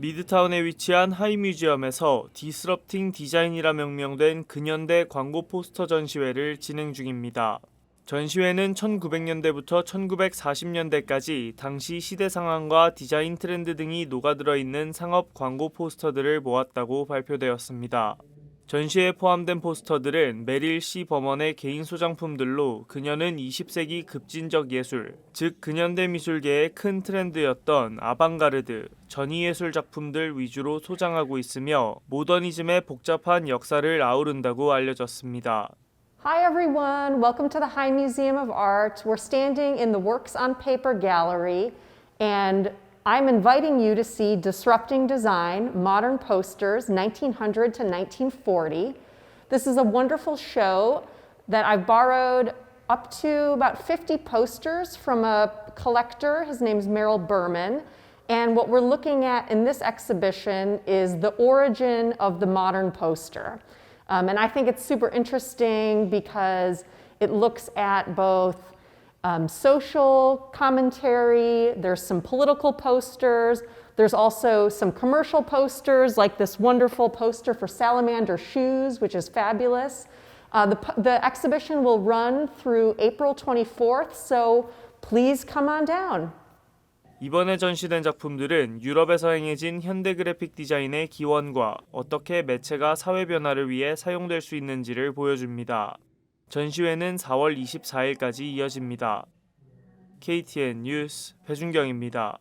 미드타운에 위치한 하이뮤지엄에서 디스럽팅 디자인이라 명명된 근현대 광고 포스터 전시회를 진행 중입니다. 전시회는 1900년대부터 1940년대까지 당시 시대 상황과 디자인 트렌드 등이 녹아들어 있는 상업 광고 포스터들을 모았다고 발표되었습니다. 전시에 포함된 포스터들은 메릴 C 버먼의 개인 소장품들로 그녀는 20세기 급진적 예술, 즉 근현대 미술계의 큰 트렌드였던 아방가르드, 전위예술 작품들 위주로 소장하고 있으며 모더니즘의 복잡한 역사를 아우른다고 알려졌습니다. Hi, everyone. Welcome to the High Museum of Art. We're standing in the Works on Paper Gallery, and I'm inviting you to see Disrupting Design Modern Posters 1900 to 1940. This is a wonderful show that I've borrowed up to about 50 posters from a collector. His name's Merrill Berman. And what we're looking at in this exhibition is the origin of the modern poster. Um, and I think it's super interesting because it looks at both um, social commentary, there's some political posters, there's also some commercial posters, like this wonderful poster for Salamander Shoes, which is fabulous. Uh, the, p- the exhibition will run through April 24th, so please come on down. 이번에 전시된 작품들은 유럽에서 행해진 현대 그래픽 디자인의 기원과 어떻게 매체가 사회 변화를 위해 사용될 수 있는지를 보여줍니다. 전시회는 4월 24일까지 이어집니다. KTN 뉴스 배준경입니다.